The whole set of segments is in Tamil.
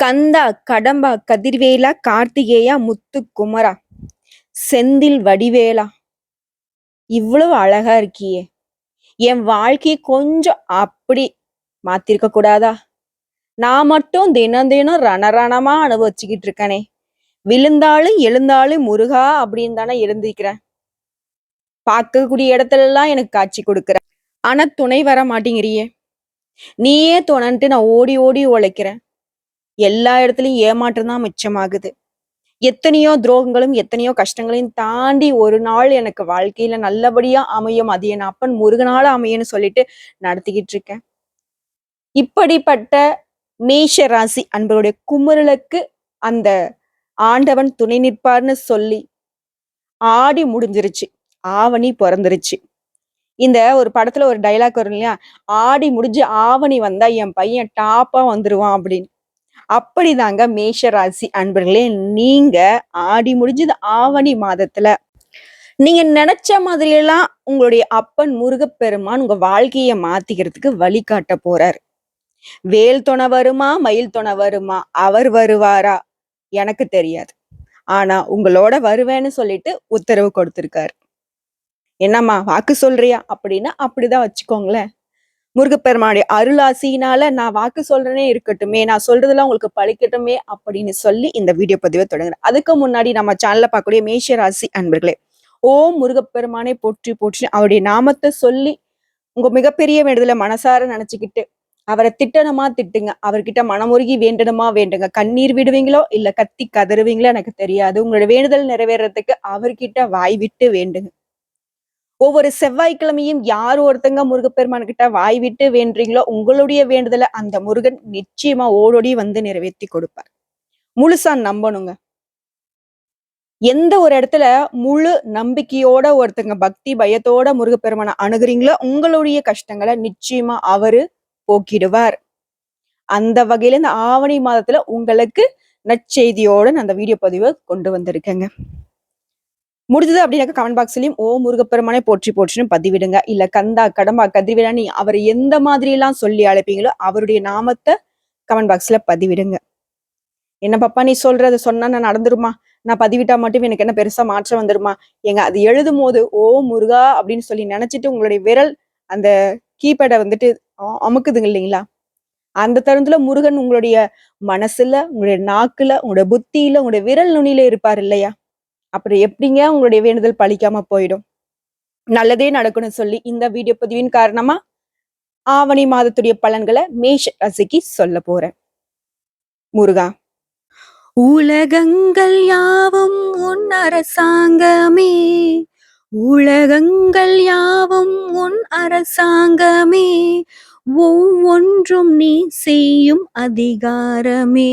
கந்தா கடம்பா கதிர்வேலா கார்த்திகேயா முத்து குமரா செந்தில் வடிவேலா. இவ்வளவு அழகா இருக்கியே. என் வாழ்க்கையை கொஞ்சம் அப்படி மாத்திருக்க கூடாதா? நான் மட்டும் தினம் தினம் ரணரணமா அனுபவிச்சுக்கிட்டு இருக்கனே. விழுந்தாலும் எழுந்தாலும் முருகா அப்படின்னு தானே எழுந்திருக்கிறேன் பார்க்கக்கூடிய இடத்துல எல்லாம் எனக்கு காட்சி கொடுக்குற. ஆனா துணை வர மாட்டேங்கிறியே. நீயே துணைன்ட்டு நான் ஓடி ஓடி உழைக்கிறேன். எல்லா இடத்துலையும் ஏமாற்றம் தான் மிச்சமாகுது. எத்தனையோ துரோகங்களும் எத்தனையோ கஷ்டங்களையும் தாண்டி ஒரு நாள் எனக்கு வாழ்க்கையில நல்லபடியா அமையும். அது என் அப்பன் முருகனால அமையும்னு சொல்லிட்டு நடத்திக்கிட்டு இருக்கேன். இப்படிப்பட்ட மேஷ ராசி அன்பருடைய குமரலுக்கு அந்த ஆண்டவன் துணை நிற்பார்னு சொல்லி ஆடி முடிஞ்சிருச்சு. ஆவணி பிறந்துருச்சு. இந்த ஒரு படத்துல ஒரு டைலாக் வரும் இல்லையா? ஆடி முடிஞ்சு ஆவணி வந்தா என் பையன் டாப்பா வந்துருவான் அப்படின்னு. அப்படிதாங்க மேஷ ராசி அன்பர்களே நீங்க ஆடி முடிஞ்சது ஆவணி மாதத்துல. நீங்க நினைச்ச மாதிரி எல்லாம் உங்களுடைய அப்பன் முருகப்பெருமான் உங்க வாழ்க்கையை மாத்திக்கிறதுக்கு வழிகாட்ட போறார். வேல் துணை வருமா மயில் துணை வருமா அவர் வருவாரா? எனக்கு தெரியாது. ஆனா உங்களோட வருவேன்னு சொல்லிட்டு உத்தரவு கொடுத்திருக்காரு. என்னம்மா வாக்கு சொல்றியா? அப்படின்னா அப்படிதான் வச்சுக்கோங்களேன். முருகப்பெருமானுடைய அருளாசினால நான் வாக்கு சொல்றேனே இருக்கட்டுமே நான் சொல்றதெல்லாம் உங்களுக்கு பழிக்கட்டுமே அப்படின்னு சொல்லி இந்த வீடியோ பதிவை தொடங்குறேன். அதுக்கு முன்னாடி நம்ம சேனல்ல பார்க்கக்கூடிய மேஷ ராசி அன்பர்களே ஓம் முருகப்பெருமானை போற்றி போற்றி அவருடைய நாமத்தை சொல்லி உங்க மிகப்பெரிய வேண்டுதல மனசார நினைச்சுக்கிட்டு அவரை திட்டணுமா திட்டுங்க அவர்கிட்ட மனமுருகி வேண்டணுமா வேண்டுங்க. கண்ணீர் விடுவீங்களோ இல்ல கத்தி கதறுவீங்களோ எனக்கு தெரியாது. உங்களோட வேண்டுதல் நிறைவேறதுக்கு அவர்கிட்ட வாய் விட்டு வேண்டுங்க. ஒவ்வொரு செவ்வாய்க்கிழமையும் யார் ஒருத்தங்க முருகப்பெருமான் கிட்ட வாய் விட்டு வேண்டுறீங்களோ உங்களுடைய வேண்டுதலை அந்த முருகன் நிச்சயமா ஓடோடி வந்து நிறைவேற்றி கொடுப்பார். முழுசா நம்பணுங்க. எந்த ஒரு இடத்துல முழு நம்பிக்கையோட ஒருத்தங்க பக்தி பயத்தோட முருகப்பெருமானை அணுகுறீங்களோ உங்களுடைய கஷ்டங்களை நிச்சயமா அவரு போக்கிடுவார். அந்த வகையில இந்த ஆவணி மாதத்துல உங்களுக்கு நற்செய்தியோட நான் அந்த வீடியோ பதிவை கொண்டு வந்திருக்கேங்க. முடிஞ்சது அப்படின்னாக்க கமெண்ட் பாக்ஸ்லயும் ஓ முருகப்பெருமானை போற்றி போற்றின்னு பதிவிடுங்க. இல்ல கந்தா கடம்பா கதிர்வேலா நீ அவர் எந்த மாதிரி எல்லாம் சொல்லி அழைப்பீங்களோ அவருடைய நாமத்தை கமெண்ட் பாக்ஸ்ல பதிவிடுங்க. என்ன பாப்பா நீ சொல்றது சொன்னா நான் நடந்துருமா? நான் பதிவிட்டா மட்டும் எனக்கு என்ன பெருசா மாற்றம் வந்துருமா? எங்க அது எழுதும் போது ஓ முருகா அப்படின்னு சொல்லி நினைச்சிட்டு உங்களுடைய விரல் அந்த கீபேடை வந்துட்டு அமுக்குதுங்க இல்லைங்களா? அந்த தருணத்துல முருகன் உங்களுடைய மனசுல உங்களுடைய நாக்குல உங்களுடைய புத்தியில உங்களுடைய விரல் நுனியில இருப்பார் இல்லையா? அப்புறம் எப்படிங்க உங்களுடைய வேண்டுதல் பழிக்காம போயிடும்? நல்லதே நடக்கணும்னு சொல்லி இந்த வீடியோ பதிவின் காரணமா ஆவணி மாதத்துடைய பலன்களை மேஷ ரசிக்கு சொல்ல போறேன். முருகா. உலகங்கள் யாவும் உன் அரசாங்கமே. உலகங்கள் யாவும் உன் அரசாங்கமே. ஒவ்வொன்றும் நீ செய்யும் அதிகாரமே.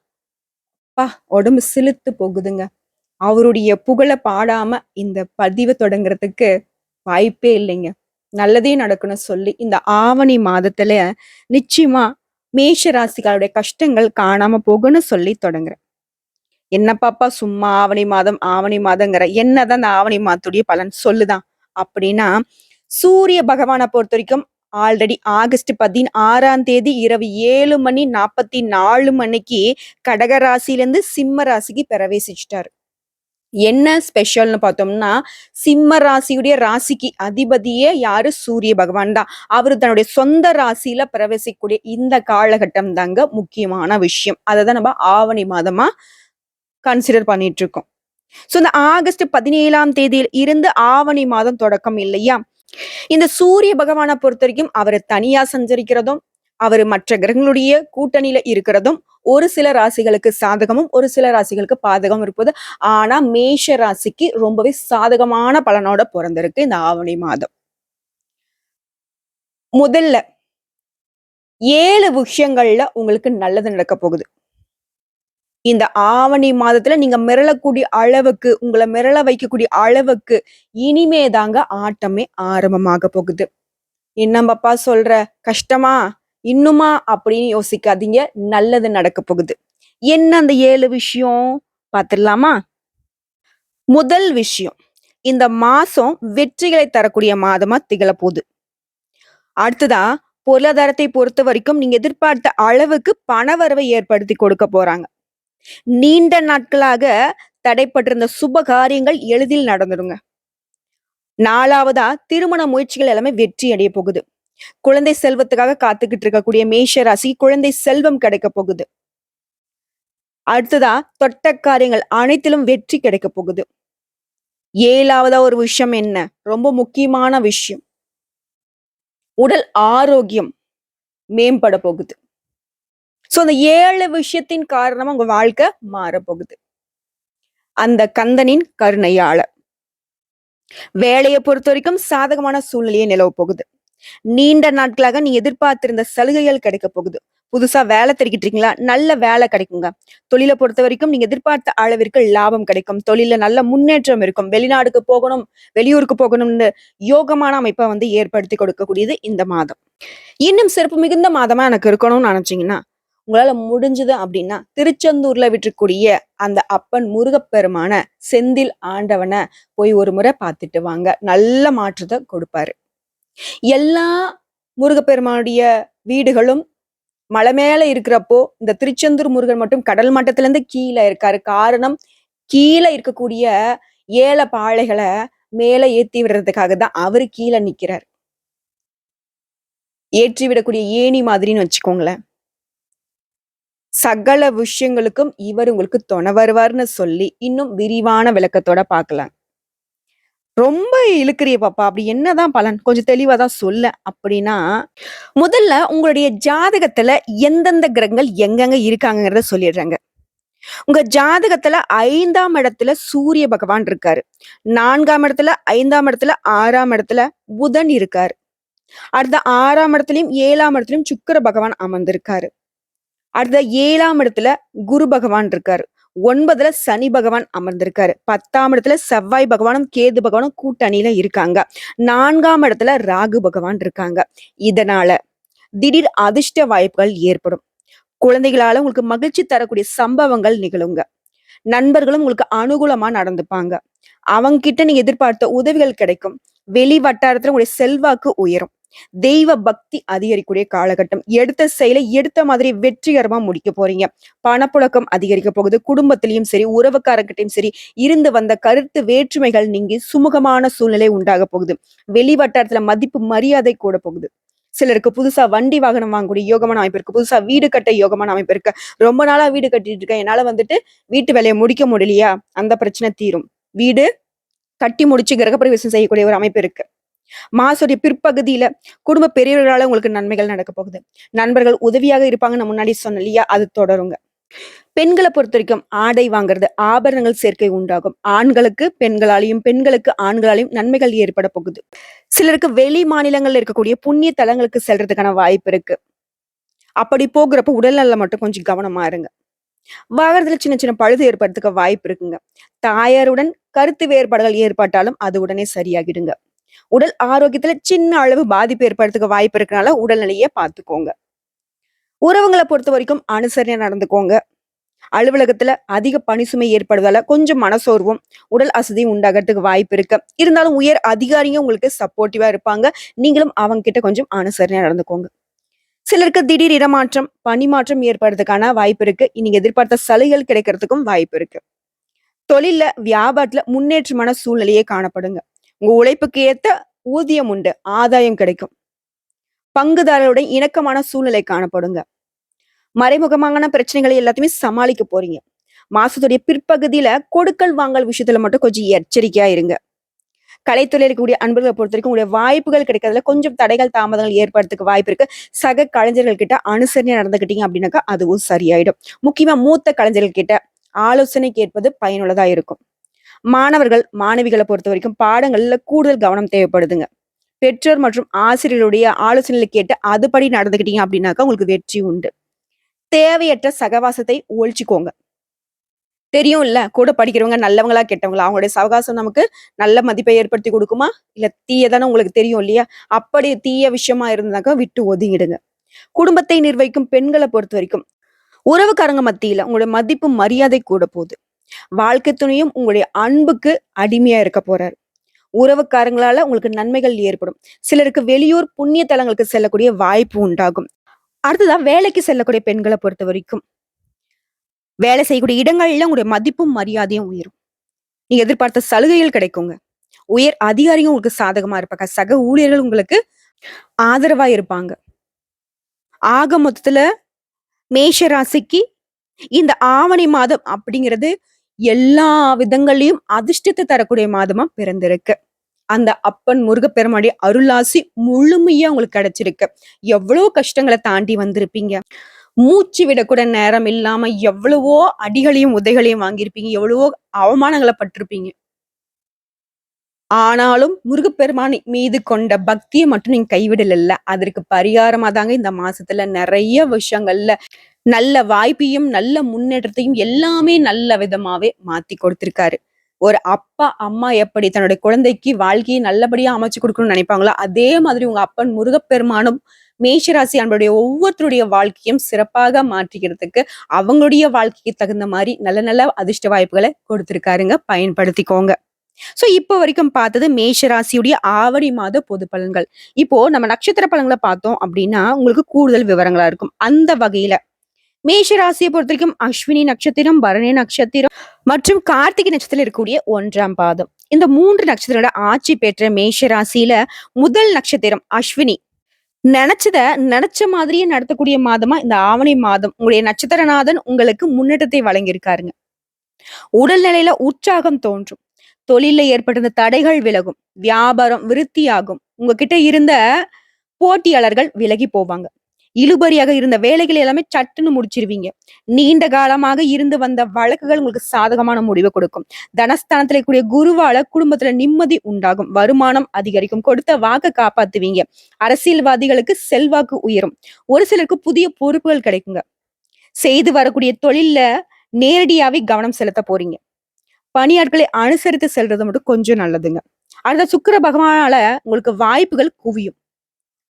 அப்பா உடம்பு சிலுத்து போகுதுங்க. அவருடைய புகழை பாடாம இந்த பதிவை தொடங்குறதுக்கு வாய்ப்பே இல்லைங்க. நல்லதே நடக்கணும் சொல்லி இந்த ஆவணி மாதத்துல நிச்சயமா மேஷ ராசிகளுடைய கஷ்டங்கள் காணாம போகணும்னு சொல்லி தொடங்குறேன். என்ன பாப்பா சும்மா ஆவணி மாதம் ஆவணி மாதங்கிற என்னதான் அந்த ஆவணி மாதத்துடைய பலன் சொல்லுதான். அப்படின்னா சூரிய பகவானை பொறுத்த வரைக்கும் ஆல்ரெடி ஆகஸ்ட் பதினாறாம் தேதி இரவு ஏழு மணி நாற்பத்தி நாலு மணிக்கு கடக ராசியிலேருந்து சிம்ம ராசிக்கு பிரவேசிச்சிட்டாரு. என்ன ஸ்பெஷல்னு பார்த்தோம்னா சிம்ம ராசியுடைய ராசிக்கு அதிபதியே யாரு? சூரிய பகவான் தான். அவர் தன்னுடைய சொந்த ராசியில பிரவேசிக்கக்கூடிய இந்த காலகட்டம் தாங்க முக்கியமான விஷயம். அதை தான் நம்ம ஆவணி மாதமா கன்சிடர் பண்ணிட்டு இருக்கோம். ஸோ இந்த ஆகஸ்ட் பதினேழாம் தேதியில் இருந்து ஆவணி மாதம் தொடக்கம் இல்லையா? இந்த சூரிய பகவானை பொறுத்த வரைக்கும் அவர் தனியா சஞ்சரிக்கிறதும் அவர் மற்ற கிரகங்களுடைய கூட்டணியில இருக்கிறதும் ஒரு சில ராசிகளுக்கு சாதகமும் ஒரு சில ராசிகளுக்கு பாதகம் இருப்பது. ஆனா மேஷ ராசிக்கு ரொம்பவே சாதகமான பலனோட பிறந்திருக்கு இந்த ஆவணி மாதம். முதல்ல ஏழு விஷயங்கள்ல உங்களுக்கு நல்லது நடக்க போகுது. இந்த ஆவணி மாதத்துல நீங்க மிரளக்கூடிய அளவுக்கு உங்களை மிரள வைக்கக்கூடிய அளவுக்கு இனிமே தாங்க ஆட்டமே ஆரம்பமாக போகுது. என்னம்பப்பா சொல்ற? கஷ்டமா? இன்னுமா? அப்படின்னு யோசிக்காதீங்க. நல்லது நடக்க போகுது. என்ன அந்த ஏழு விஷயம்? பார்த்துடலாமா முதல் விஷயம் இந்த மாசம் வெற்றிகளை தரக்கூடிய மாதமா திகழ போகுது. அடுத்ததா பொருளாதாரத்தை பொறுத்த வரைக்கும் நீங்க எதிர்பார்த்த அளவுக்கு பணவரவை ஏற்படுத்தி கொடுக்க போறாங்க. நீண்ட நாட்களாக தடைப்பட்டிருந்த சுப காரியங்கள் எளிதில் நடந்துடுங்க. நாலாவதா திருமண முயற்சிகள் எல்லாமே வெற்றி அடைய போகுது. குழந்தை செல்வத்துக்காக காத்துக்கிட்டு இருக்கக்கூடிய மேஷ ராசி குழந்தை செல்வம் கிடைக்க போகுது. அடுத்ததா தொட்ட காரியங்கள் அனைத்திலும் வெற்றி கிடைக்க போகுது. ஏழாவதா ஒரு விஷயம் என்ன? ரொம்ப முக்கியமான விஷயம். உடல் ஆரோக்கியம் மேம்பட போகுது. சோ அந்த ஏழு விஷயத்தின் காரணமா உங்க வாழ்க்கை மாறப்போகுது. அந்த கந்தனின் கருணையாள வேலையை பொறுத்த வரைக்கும் சாதகமான சூழ்நிலையை நிலவ போகுது. நீண்ட நாட்களாக நீ எதிர்பார்த்திருந்த சலுகைகள் கிடைக்க போகுது. புதுசா வேலை தெரிக்கிட்டு இருக்கீங்களா? நல்ல வேலை கிடைக்குங்க. தொழிலை பொறுத்த வரைக்கும் நீங்க எதிர்பார்த்த அளவிற்கு லாபம் கிடைக்கும். தொழில நல்ல முன்னேற்றம் இருக்கும். வெளிநாடுக்கு போகணும் வெளியூருக்கு போகணும்னு யோகமான அமைப்பை வந்து ஏற்படுத்தி கொடுக்கக்கூடியது இந்த மாதம். இன்னும் சிறப்பு மிகுந்த மாதமா எனக்கு இருக்கணும்னு நினைச்சீங்கன்னா உங்களால முடிஞ்சது அப்படின்னா திருச்செந்தூர்ல விட்டுக்கூடிய அந்த அப்பன் முருகப்பெருமான செந்தில் ஆண்டவனை போய் ஒரு முறை பார்த்துட்டு வாங்க. நல்ல மாற்றத்தை கொடுப்பாரு. எல்லா முருகப்பெருமானுடைய வீடுகளும் மலை மேல இருக்கிறப்போ இந்த திருச்செந்தூர் முருகன் மட்டும் கடல் மட்டத்துல இருந்து கீழே இருக்காரு. காரணம் கீழே இருக்கக்கூடிய ஏழை பாழைகளை மேல ஏத்தி விடுறதுக்காக தான் அவரு கீழே நிக்கிறார். ஏற்றி விடக்கூடிய ஏணி மாதிரின்னு வச்சுக்கோங்களேன். சகல விஷயங்களுக்கும் இவர் உங்களுக்கு துணை வருவார்னு சொல்லி இன்னும் விரிவான விளக்கத்தோட பார்க்கலாம். ரொம்ப இழுக்கிறிய பாப்பா. அப்படி என்னதான் பலன்? கொஞ்சம் தெளிவா தான் சொல்ல. அப்படின்னா முதல்ல உங்களுடைய ஜாதகத்துல எந்தெந்த கிரகங்கள் எங்கெங்க இருக்காங்கங்கிறத சொல்லிடுறாங்க. உங்க ஜாதகத்துல ஐந்தாம் இடத்துல சூரிய பகவான் இருக்காரு. நான்காம் இடத்துல ஐந்தாம் இடத்துல ஆறாம் இடத்துல புதன் இருக்காரு. அடுத்த ஆறாம் இடத்துலயும் ஏழாம் இடத்துலயும் சுக்கர பகவான் அமர்ந்திருக்காரு. அடுத்த ஏழாம் இடத்துல குரு பகவான் இருக்காரு. ஒன்பதுல சனி பகவான் அமர்ந்திருக்காரு. பத்தாம் இடத்துல செவ்வாய் பகவானும் கேது பகவானும் கூட்டணியில இருக்காங்க. நான்காம் இடத்துல ராகு பகவான் இருக்காங்க. இதனால திடீர் அதிர்ஷ்ட வாய்ப்புகள் ஏற்படும். குழந்தைகளால உங்களுக்கு மகிழ்ச்சி தரக்கூடிய சம்பவங்கள் நிகழுங்க. நண்பர்களும் உங்களுக்கு அனுகூலமா நடந்துப்பாங்க. அவங்க கிட்ட நீங்க எதிர்பார்த்த உதவிகள் கிடைக்கும். வெளி வட்டாரத்துல உங்களுடைய செல்வாக்கு உயரும். தெய்வ பக்தி அதிகரிக்கூடிய காலகட்டம். எடுத்த செயலை எடுத்த மாதிரி வெற்றிகரமா முடிக்க போறீங்க. பணப்புழக்கம் அதிகரிக்க போகுது. குடும்பத்திலையும் சரி உறவுக்காரர்கிட்டையும் சரி இருந்து வந்த கருத்து வேற்றுமைகள் நீங்கி சுமூகமான சூழ்நிலை உண்டாக போகுது. வெளி வட்டாரத்துல மதிப்பு மரியாதை கூட போகுது. சிலருக்கு புதுசா வண்டி வாகனம் வாங்கக்கூடிய யோகமான அமைப்பு இருக்கு. புதுசா வீடு கட்ட யோகமான அமைப்பு இருக்கு. ரொம்ப நாளா வீடு கட்டிட்டு இருக்கேன். என்னால வந்துட்டு வீட்டு வேலையை முடிக்க முடியலையா? அந்த பிரச்சனை தீரும். வீடு கட்டி முடிச்சு கிரகப்பிரவேசம் செய்யக்கூடிய ஒரு அமைப்பு இருக்கு. மாசுடைய பிற்பகுதியில குடும்ப பெரியவர்களால உங்களுக்கு நன்மைகள் நடக்க போகுது. நண்பர்கள் உதவியாக இருப்பாங்க நான் முன்னாடி சொன்னேன் இல்லையா? அது தொடருங்க. பெண்களை பொறுத்த வரைக்கும் ஆடை வாங்குறது ஆபரணங்கள் சேர்க்கை உண்டாகும். ஆண்களுக்கு பெண்களாலையும் பெண்களுக்கு ஆண்களாலையும் நன்மைகள் ஏற்பட போகுது. சிலருக்கு வெளி மாநிலங்கள்ல இருக்கக்கூடிய புண்ணிய தலங்களுக்கு செல்றதுக்கான வாய்ப்பு இருக்கு. அப்படி போகிறப்ப உடல்நல மட்டும் கொஞ்சம் கவனமா இருங்க. வாகனத்துல சின்ன சின்ன பழுது ஏற்படுறதுக்கு வாய்ப்பு இருக்குங்க. தாயாருடன் கருத்து வேறுபாடுகள் ஏற்பட்டாலும் அது உடனே சரியாகிடுங்க. உடல் ஆரோக்கியத்துல சின்ன அளவு பாதிப்பு ஏற்படுறதுக்கு வாய்ப்பு இருக்கனால உடல்நிலையை பார்த்துக்கோங்க. உறவுங்களை பொறுத்த வரைக்கும் அனுசரணையா நடந்துக்கோங்க. அலுவலகத்துல அதிக பணி சுமை ஏற்படுவதால கொஞ்சம் மனசோர்வும் உடல் அசதியும் உண்டாகிறதுக்கு வாய்ப்பு இருக்கு. இருந்தாலும் உயர் அதிகாரிங்க உங்களுக்கு சப்போர்ட்டிவா இருப்பாங்க. நீங்களும் அவங்க கிட்ட கொஞ்சம் அனுசரணையா நடந்துக்கோங்க. சிலருக்கு திடீர் இடமாற்றம் பணி மாற்றம் ஏற்படுறதுக்கான வாய்ப்பு இருக்கு. நீங்க எதிர்பார்த்த சலுகைகள் கிடைக்கிறதுக்கும் வாய்ப்பு இருக்கு. தொழில வியாபாரத்துல முன்னேற்றமான சூழ்நிலையே காணப்படுங்க. உங்க உழைப்புக்கு ஏத்த ஊதியம் உண்டு ஆதாயம் கிடைக்கும். பங்குதாரருடன் இணக்கமான சூழ்நிலை காணப்படுங்க. மறைமுகமான பிரச்சனைகளை எல்லாத்தையுமே சமாளிக்க போறீங்க. மாசத்துடைய பிற்பகுதியில கொடுக்கல் வாங்கல் விஷயத்துல மட்டும் கொஞ்சம் எச்சரிக்கையா இருங்க. கலைத்துறையில் இருக்கக்கூடிய அன்பர்களை பொறுத்த வரைக்கும் உங்களுடைய வாய்ப்புகள் கிடைக்கிறதுல கொஞ்சம் தடைகள் தாமதங்கள் ஏற்படுறதுக்கு வாய்ப்பு இருக்கு. சக கலைஞர்கள் கிட்ட அனுசரணை நடந்துக்கிட்டீங்க அப்படின்னாக்கா அதுவும் சரியாயிடும். முக்கியமா மூத்த கலைஞர்கள் கிட்ட ஆலோசனை கேட்பது பயனுள்ளதா இருக்கும். மாணவர்கள் மாணவிகளை பொறுத்த வரைக்கும் பாடங்கள்ல கூடுதல் கவனம் தேவைப்படுதுங்க. பெற்றோர் மற்றும் ஆசிரியருடைய ஆலோசனைகளை கேட்டு அதுபடி நடந்துக்கிட்டீங்க அப்படின்னாக்கா உங்களுக்கு வெற்றி உண்டு. தேவையற்ற சகவாசத்தை ஒழிச்சுக்கோங்க. தெரியும் இல்ல கூட படிக்கிறவங்க நல்லவங்களா கெட்டவங்களா அவங்களுடைய சவகாசம் நமக்கு நல்ல மதிப்பை ஏற்படுத்தி கொடுக்குமா? இல்ல தீயதானே உங்களுக்கு தெரியும் இல்லையா? அப்படி தீய விஷயமா இருந்தாக்கா விட்டு ஒதுங்கிடுங்க. குடும்பத்தை நிர்வகிக்கும் பெண்களை பொறுத்த வரைக்கும் உறவுக்காரங்க மத்தியில உங்களுடைய மதிப்பு மரியாதை கூட போகுது. வாழ்க்கை துணையும் உங்களுடைய அன்புக்கு அடிமையா இருக்க போறாரு. உறவுக்காரங்களால உங்களுக்கு நன்மைகள் ஏற்படும். சிலருக்கு வெளியூர் புண்ணிய தலங்களுக்கு செல்லக்கூடிய வாய்ப்பு உண்டாகும். அடுத்ததான் வேலைக்கு செல்லக்கூடிய பெண்களை பொறுத்த வரைக்கும் வேலை செய்யக்கூடிய இடங்கள்ல உங்களுடைய மதிப்பும் மரியாதையும் உயரும். நீங்க எதிர்பார்த்த சலுகைகள் கிடைக்குங்க. உயர் அதிகாரியும் உங்களுக்கு சாதகமா இருப்பாங்க. சக ஊழியர்கள் உங்களுக்கு ஆதரவா இருப்பாங்க. ஆக மொத்தத்துல மேஷ ராசிக்கு இந்த ஆவணி மாதம் அப்படிங்கிறது எல்லா விதங்களையும் அதிர்ஷ்டத்தை தரக்கூடிய மாதமா பிறந்திருக்கு. அந்த அப்பன் முருகப்பெருமானுடைய அருளாசி முழுமையா உங்களுக்கு கிடைச்சிருக்கு. எவ்வளவு கஷ்டங்களை தாண்டி வந்திருப்பீங்க. மூச்சு விடக்கூட நேரம் இல்லாம எவ்வளவோ அடிகளையும் உதைகளையும் வாங்கியிருப்பீங்க. எவ்வளவோ அவமானங்களை பட்டிருப்பீங்க. ஆனாலும் முருகப்பெருமான் மீது கொண்ட பக்தியை மட்டும் நீங்க கைவிடல அதற்கு பரிகாரமா தாங்க இந்த மாசத்துல நிறைய விஷயங்கள்ல நல்ல வாய்ப்பையும் நல்ல முன்னேற்றத்தையும் எல்லாமே நல்ல விதமாவே மாத்தி கொடுத்திருக்காரு. ஒரு அப்பா அம்மா எப்படி தன்னுடைய குழந்தைக்கு வாழ்க்கையை நல்லபடியா அமைச்சு கொடுக்கணும்னு நினைப்பாங்களோ அதே மாதிரி உங்க அப்பன் முருகப்பெருமானும் மேஷராசி அன்புடைய ஒவ்வொருத்தருடைய வாழ்க்கையும் சிறப்பாக மாற்றிக்கிறதுக்கு அவங்களுடைய வாழ்க்கைக்கு தகுந்த மாதிரி நல்ல நல்ல அதிர்ஷ்ட வாய்ப்புகளை கொடுத்திருக்காருங்க. பயன்படுத்திக்கோங்க. சோ இப்போ வரைக்கும் பார்த்தது மேஷ ராசியுடைய ஆவணி மாத பொது பலன்கள். இப்போ நம்ம நட்சத்திர பலன்களை பார்த்தோம் அப்படின்னா உங்களுக்கு கூடுதல் விவரங்களா இருக்கும். அந்த வகையில மேஷ ராசியை பொறுத்த வரைக்கும் அஸ்வினி நட்சத்திரம் பரணி நட்சத்திரம் மற்றும் கார்த்திகை நட்சத்திரம் இருக்கக்கூடிய ஒன்றாம் பாதம். இந்த மூன்று நட்சத்திரோட ஆட்சி பெற்ற மேஷ ராசியில முதல் நட்சத்திரம் அஸ்வினி. நினைச்சத நினைச்ச மாதிரியே நடத்தக்கூடிய மாதமா இந்த ஆவணி மாதம். உங்களுடைய நட்சத்திரநாதன் உங்களுக்கு முன்னேற்றத்தை வழங்கியிருக்காருங்க. உடல்நிலையில உற்சாகம் தோன்றும். தொழில ஏற்பட்டிருந்த தடைகள் விலகும். வியாபாரம் விருத்தியாகும். உங்ககிட்ட இருந்த போட்டியாளர்கள் விலகி போவாங்க. இழுபறியாக இருந்த வேலைகள் எல்லாமே சட்டுன்னு முடிச்சிருவீங்க. நீண்ட காலமாக இருந்து வந்த வழக்குகள் உங்களுக்கு சாதகமான முடிவை கொடுக்கும். தனஸ்தானத்துல இருக்கக்கூடிய குருவால குடும்பத்துல நிம்மதி உண்டாகும். வருமானம் அதிகரிக்கும். கொடுத்த வாக்க காப்பாத்துவீங்க. அரசியல்வாதிகளுக்கு செல்வாக்கு உயரும். ஒரு சிலருக்கு புதிய பொறுப்புகள் கிடைக்குங்க. செய்து வரக்கூடிய தொழில்ல நேரடியாவே கவனம் செலுத்த போறீங்க. பணியாட்களை அனுசரித்து செல்றது மட்டும் கொஞ்சம் நல்லதுங்க. அடுத்த சுக்கிர பகவானால உங்களுக்கு வாய்ப்புகள் குவியும்.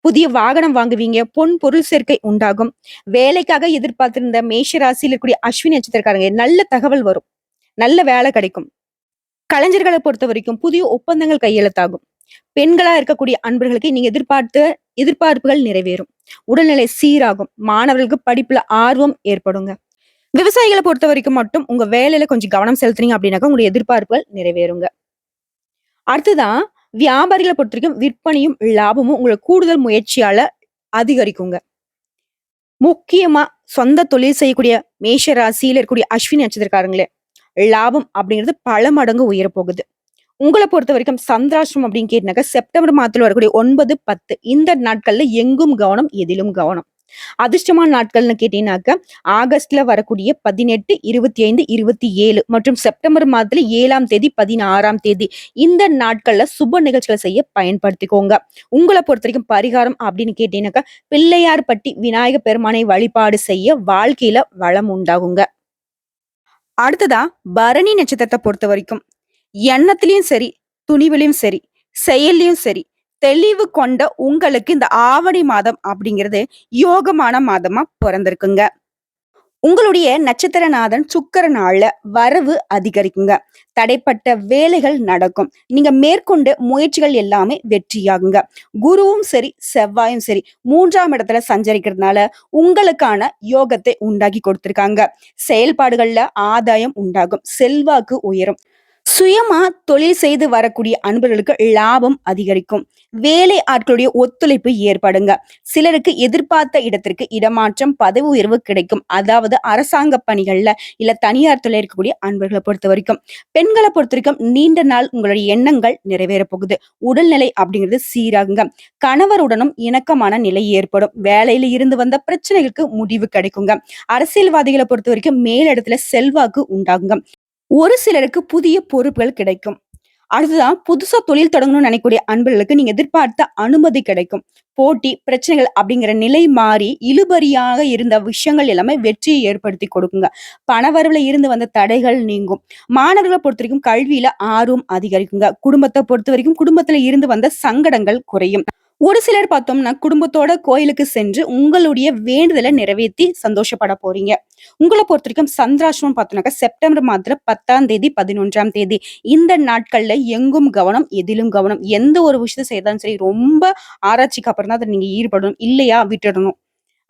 புதிய வாகனம் வாங்குவீங்க பொன் பொருள் சேர்க்கை உண்டாகும். வேலைக்காக எதிர்பார்த்திருந்த மேஷ ராசியில் இருக்கக்கூடிய அஸ்வினி நட்சத்திரக்காரங்க நல்ல தகவல் வரும். நல்ல வேலை கிடைக்கும். கலைஞர்களை பொறுத்த வரைக்கும் புதிய ஒப்பந்தங்கள் கையெழுத்தாகும். பெண்களா இருக்கக்கூடிய அன்பர்களுக்கு நீங்க எதிர்பார்த்த எதிர்பார்ப்புகள் நிறைவேறும். உடல்நிலை சீராகும். மாணவர்களுக்கு படிப்புல ஆர்வம் ஏற்படுங்க. விவசாயிகளை பொறுத்த வரைக்கும் மட்டும் உங்க வேலையில கொஞ்சம் கவனம் செலுத்துறீங்க அப்படின்னாக்கா உங்களுடைய எதிர்பார்ப்புகள் நிறைவேறுங்க. அடுத்துதான் வியாபாரிகளை பொறுத்த வரைக்கும் விற்பனையும் லாபமும் உங்களை கூடுதல் முயற்சியால அதிகரிக்குங்க. முக்கியமா சொந்த தொழில் செய்யக்கூடிய மேஷ ராசியில இருக்கக்கூடிய அஸ்வினி நட்சத்திரக்காரங்களே லாபம் அப்படிங்கிறது பல மடங்கு உயர போகுது. உங்களை பொறுத்த வரைக்கும் சந்திராஷ்டிரம் அப்படின்னு கேட்டினாக்க செப்டம்பர் மாதத்துல வரக்கூடிய ஒன்பது பத்து இந்த நாட்கள்ல எங்கும் கவனம் எதிலும் கவனம். அதிர்ஷ்டமான நாட்கள்னு கேட்டீங்கன்னாக்க ஆகஸ்ட்ல வரக்கூடிய பதினெட்டு இருபத்தி ஐந்து இருபத்தி ஏழு மற்றும் செப்டம்பர் மாதத்துல ஏழாம் தேதி பதினாறாம் தேதி இந்த நாட்கள்ல சுப நிகழ்ச்சிகளை செய்ய பயன்படுத்திக்கோங்க. உங்களை பொறுத்த வரைக்கும் பரிகாரம் அப்படின்னு கேட்டீங்கன்னாக்கா பிள்ளையார் பட்டி விநாயக பெருமானை வழிபாடு செய்ய வாழ்க்கையில வளம் உண்டாகுங்க. அடுத்ததா பரணி நட்சத்திரத்தை பொறுத்த வரைக்கும் எண்ணத்திலயும் சரி துணிவிலையும் சரி செயல்லையும் சரி தெளிவு கொண்ட உங்களுக்கு இந்த ஆவணி மாதம் அப்படிங்கிறது யோகமான மாதமா பிறந்திருக்குங்க. உங்களுடைய நட்சத்திரநாதன் சுக்கர நாள்ல வரவு அதிகரிக்குங்க. தடைப்பட்ட வேலைகள் நடக்கும். நீங்க மேற்கொண்ட முயற்சிகள் எல்லாமே வெற்றியாகுங்க. குருவும் சரி செவ்வாயும் சரி மூன்றாம் இடத்துல சஞ்சரிக்கிறதுனால உங்களுக்கான யோகத்தை உண்டாக்கி கொடுத்திருக்காங்க. செயல்பாடுகள்ல ஆதாயம் உண்டாகும். செல்வாக்கு உயரும். சுயமா தொழில் செய்து வரக்கூடிய அன்பர்களுக்கு லாபம் அதிகரிக்கும். வேலை ஆட்களுடைய ஒத்துழைப்பு ஏற்படுங்க. சிலருக்கு எதிர்பார்த்த இடத்திற்கு இடமாற்றம் பதவி உயர்வு கிடைக்கும். அதாவது அரசாங்க பணிகள்ல இல்ல தனியார் துறையில் இருக்கக்கூடிய அன்பர்களை பொறுத்த வரைக்கும். பெண்களை பொறுத்த வரைக்கும் நீண்ட நாள் உங்களுடைய எண்ணங்கள் நிறைவேற போகுது. உடல்நிலை அப்படிங்கிறது சீராகுங்க. கணவருடனும் இணக்கமான நிலை ஏற்படும். வேலையில இருந்து வந்த பிரச்சனைகளுக்கு முடிவு கிடைக்குங்க. அரசியல்வாதிகளை பொறுத்த வரைக்கும் மேலிடத்துல செல்வாக்கு உண்டாகுங்க. ஒரு சிலருக்கு புதிய பொறுப்புகள் கிடைக்கும் அடுத்ததான் புதுசா தொழில் தொடங்கணும்னு நினைக்கக்கூடிய அன்பர்களுக்கு நீங்க எதிர்பார்த்த அனுமதி கிடைக்கும். போட்டி, பிரச்சனைகள் அப்படிங்கிற நிலை மாறி இழுபறியாக இருந்த விஷயங்கள் எல்லாமே வெற்றியை ஏற்படுத்தி கொடுக்குங்க. பணவரவுல இருந்து வந்த தடைகள் நீங்கும். மாணவர்களை பொறுத்த வரைக்கும் கல்வியில ஆர்வம் அதிகரிக்குங்க. குடும்பத்த பொறுத்தவரைக்கும் குடும்பத்துல இருந்து வந்த சங்கடங்கள் குறையும். ஒரு சிலர் பார்த்தோம்னா, குடும்பத்தோட கோயிலுக்கு சென்று உங்களுடைய வேண்டுதலை நிறைவேத்தி சந்தோஷப்பட போறீங்க. பொறுத்த வரைக்கும் சந்திராஷம் பார்த்தோம்னாக்கா, செப்டம்பர் மாதத்துல 10ஆம் தேதி, 11ஆம் தேதி இந்த நாட்கள்ல எங்கும் கவனம், எதிலும் கவனம். எந்த ஒரு விஷயத்தை செய்தாலும் சரி, ரொம்ப ஆராய்ச்சிக்கு அப்புறம் தான் அதை நீங்க ஈடுபடணும். இல்லையா விட்டுடணும்.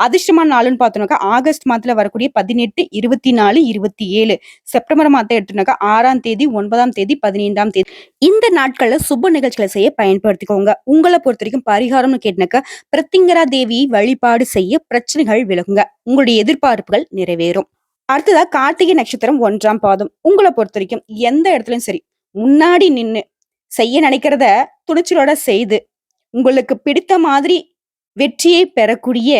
அதிர்ஷ்டமான நாளுன்னு பார்த்தோம்னாக்கா, ஆகஸ்ட் மாதத்துல வரக்கூடிய 18, 24, 27 செப்டம்பர் மாதம் எடுத்தோம்னாக்கா ஆறாம் தேதி, ஒன்பதாம் தேதி, 15ஆம் தேதி. இந்த நாட்கள்ல சுப நிகழ்ச்சிகளை செய்ய பயன்படுத்திக்கோங்க. உங்களை பொறுத்த வரைக்கும் பரிகாரம்னு கேட்டினாக்கா பிரத்திங்கரா தேவியை வழிபாடு செய்ய பிரச்சனைகள் விலகுங்க. உங்களுடைய எதிர்பார்ப்புகள் நிறைவேறும். அடுத்ததா கார்த்திகை நட்சத்திரம் ஒன்றாம் பாதம். உங்களை பொறுத்த வரைக்கும் எந்த இடத்துலயும் சரி, முன்னாடி நின்று செய்ய நினைக்கிறத துணிச்சலோட செய்து, உங்களுக்கு பிடித்த மாதிரி வெற்றியை பெறக்கூடிய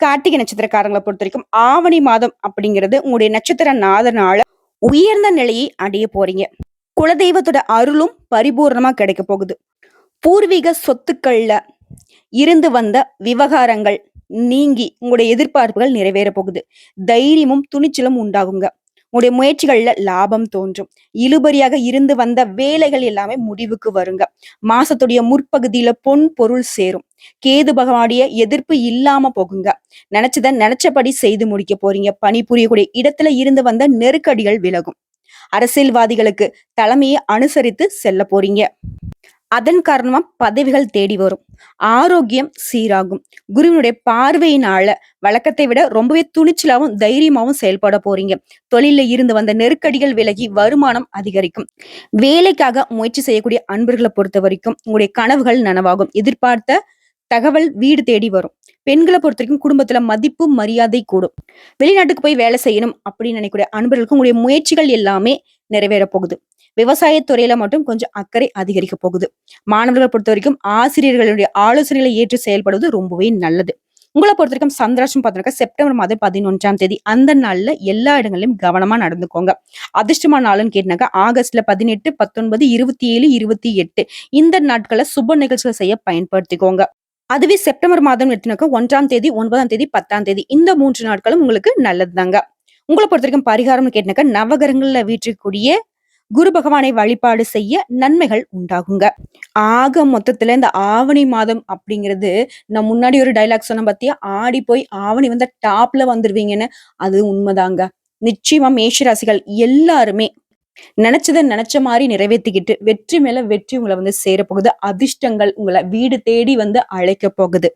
கார்த்திகை நட்சத்திரக்காரங்களை பொறுத்த வரைக்கும் ஆவணி மாதம் அப்படிங்கிறது உங்களுடைய நட்சத்திர நாதனால உயர்ந்த நிலையை அடைய போறீங்க. குலதெய்வத்தோட அருளும் பரிபூரணமா கிடைக்க போகுது. பூர்வீக சொத்துக்கள்ல இருந்து வந்த விவகாரங்கள் நீங்கி உங்களுடைய எதிர்பார்ப்புகள் நிறைவேற போகுது. தைரியமும், துணிச்சலும் உண்டாகுங்க. உங்களுடைய முயற்சிகள்ல லாபம் தோன்றும். இழுபறியாக இருந்து வந்த வேலைகள் எல்லாமே முடிவுக்கு வருங்க. மாசத்துடைய முற்பகுதியில பொன் பொருள் சேரும். கேது பகவானுடைய எதிர்ப்பு இல்லாம போகுங்க. நினைச்சத நினைச்சபடி செய்து முடிக்க போறீங்க. பணிபுரியக்கூடிய இடத்துல இருந்து வந்த நெருக்கடிகள் விலகும். அரசியல்வாதிகளுக்கு தலைமையை அனுசரித்து செல்ல போறீங்க. அதன் காரணமா பதவிகள் தேடி வரும். ஆரோக்கியம் சீராகும். குருவினுடைய பார்வையினால வழக்கத்தை விட ரொம்பவே துணிச்சலாவும், தைரியமாவும் செயல்பட போறீங்க. தொழில்ல இருந்து வந்த நெருக்கடிகள் விலகி வருமானம் அதிகரிக்கும். வேலைக்காக முயற்சி செய்யக்கூடிய அன்பர்களை பொறுத்த வரைக்கும் உங்களுடைய கனவுகள் நனவாகும். எதிர்பார்த்த தகவல் வீடு தேடி வரும். பெண்களை பொறுத்த வரைக்கும் குடும்பத்துல மதிப்பு, மரியாதை கூடும். வெளிநாட்டுக்கு போய் வேலை செய்யணும் அப்படின்னு நினைக்கக்கூடிய அன்பர்களுக்கு உங்களுடைய முயற்சிகள் எல்லாமே நிறைவேற போகுது. விவசாயத்துறையில மட்டும் கொஞ்சம் அக்கறை அதிகரிக்க போகுது. மாணவர்களை பொறுத்த வரைக்கும் ஆசிரியர்களுடைய ஆலோசனைகளை ஏற்று செயல்படுவது ரொம்பவே நல்லது. உங்கள பொறுத்தவரைக்கும் சந்திராஷ்டமம் பார்த்தோம்னாக்கா, செப்டம்பர் மாதம் 11ஆம் தேதி. அந்த நாள்ல எல்லா இடங்களிலும் கவனமா நடந்துக்கோங்க. அதிர்ஷ்டமான நாளுன்னு கேட்டனாக்கா, ஆகஸ்ட்ல 18, 19, 27, 28 இந்த நாட்கள சுப நிகழ்ச்சிகள் செய்ய பயன்படுத்திக்கோங்க. அதுவே செப்டம்பர் மாதம் எடுத்தோம்னாக்கா, 1ஆம் தேதி, ஒன்பதாம் தேதி, 10ஆம் தேதி இந்த மூன்று நாட்களும் உங்களுக்கு நல்லதுதாங்க. பொறுத்த வரைக்கும் பரிகாரம்னு கேட்டனாக்கா, நவகரங்களில் வீற்றிருக்கக்கூடிய குரு பகவானை வழிபாடு செய்ய நன்மைகள் உண்டாகுங்க. ஆக மொத்தத்துல இந்த ஆவணி மாதம் அப்படிங்கிறது, நான் முன்னாடி ஒரு டைலாக் சொன்ன பாத்தியா? ஆடி போய் ஆவணி வந்த டாப்ல வந்துருவீங்கன்னு. அது உண்மைதாங்க நிச்சயமா மேஷராசிகள் எல்லாருமே நினைச்சதை நினைச்ச மாதிரி நிறைவேற்றிக்கிட்டு வெற்றி மேல வெற்றி உங்களை வந்து சேரப்போகுது. அதிர்ஷ்டங்கள் உங்களை வீடு தேடி வந்து அழைக்கப் போகுது.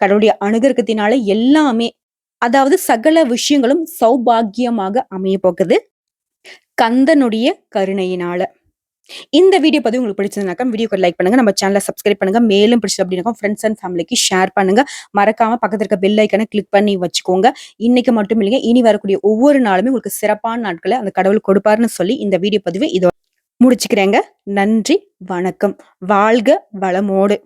கடவுளுடைய அனுகிரகத்தினால எல்லாமே அதாவது சகல விஷயங்களும் சௌபாக்கியமாக அமைய போகுது. கந்தனுடைய கருணையினால. இந்த வீடியோ பதிவு உங்களுக்கு பிடிச்சதுனாக்கா, வீடியோக்கு லைக் பண்ணுங்க. நம்ம சேனலை சப்ஸ்கிரைப் பண்ணுங்க. மேலும் பிடிச்சது அப்படின்னாக்கா ஃப்ரெண்ட்ஸ் அண்ட் ஃபேமிலிக்கு ஷேர் பண்ணுங்க. மறக்காம பக்கத்துல இருக்க பெல் ஐக்கனை கிளிக் பண்ணி வச்சுக்கோங்க. இன்னைக்கு மட்டும் இல்லைங்க, இனி வரக்கூடிய ஒவ்வொரு நாளுமே உங்களுக்கு சிறப்பான நாட்களை அந்த கடவுள் கொடுப்பாருன்னு சொல்லி இந்த வீடியோ பதிவு இதோ முடிச்சுக்கிறேங்க. நன்றி, வணக்கம். வாழ்க வளமோடு.